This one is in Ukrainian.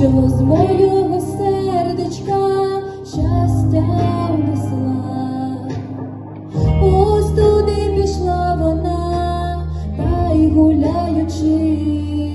Чому з моєго сердечка щастя внесла, ось туди пішла вона, та й гуляючи.